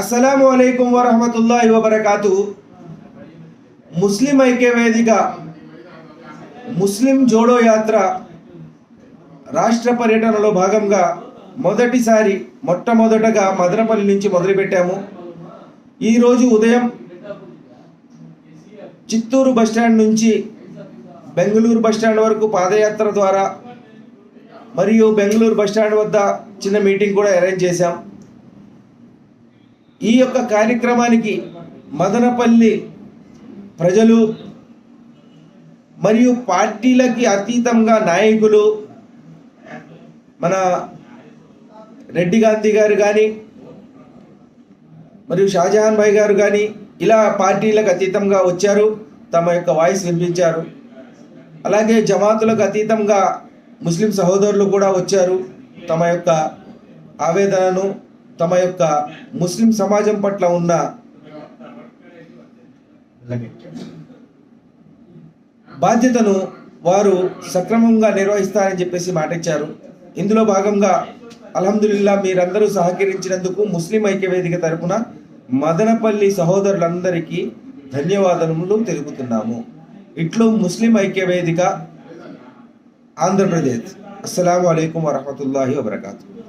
అస్సలాము అలైకుం వరహమతుల్లా వబర్కాతు. ముస్లిం ఐక్య వేదిక ముస్లిం జోడో యాత్ర రాష్ట్ర పర్యటనలో భాగంగా మొదటిసారి మొట్టమొదటగా మదనపల్లి నుంచి మొదలుపెట్టాము. ఈరోజు ఉదయం చిత్తూరు బస్టాండ్ నుంచి బెంగళూరు బస్టాండ్ వరకు పాదయాత్ర ద్వారా మరియు బెంగళూరు బస్టాండ్ వద్ద చిన్న మీటింగ్ కూడా అరేంజ్ చేశాం. ఈ యొక్క కార్యక్రమానికి మదనపల్లి ప్రజలు మరియు పార్టీలకి అతీతంగా నాయకులు మన రెడ్డి గాంధీ గారు కానీ మరియు షాజహాన్ భాయ్ గారు కానీ ఇలా పార్టీలకు అతీతంగా వచ్చారు తమ యొక్క వాయిస్ వినిపించారు. అలాగే జమాతులకు అతీతంగా ముస్లిం సహోదరులు కూడా వచ్చారు తమ యొక్క ఆవేదనను తమ యొక్క ముస్లిం సమాజం పట్ల ఉన్న బాధ్యతను వారు సక్రమంగా నిర్వహిస్తారని చెప్పేసి మాట ఇచ్చారు ఇందులో భాగంగా అల్హమ్దుల్లా మీరందరూ సహకరించినందుకు ముస్లిం ఐక్యవేదిక తరపున మదనపల్లి సహోదరులందరికీ ధన్యవాదములు తెలుపుతున్నాము. ఇట్లు ముస్లిం ఐక్యవేదిక ఆంధ్రప్రదేశ్. అస్సలం అయికం వరహమతుల్లాహి వబర్కాతు.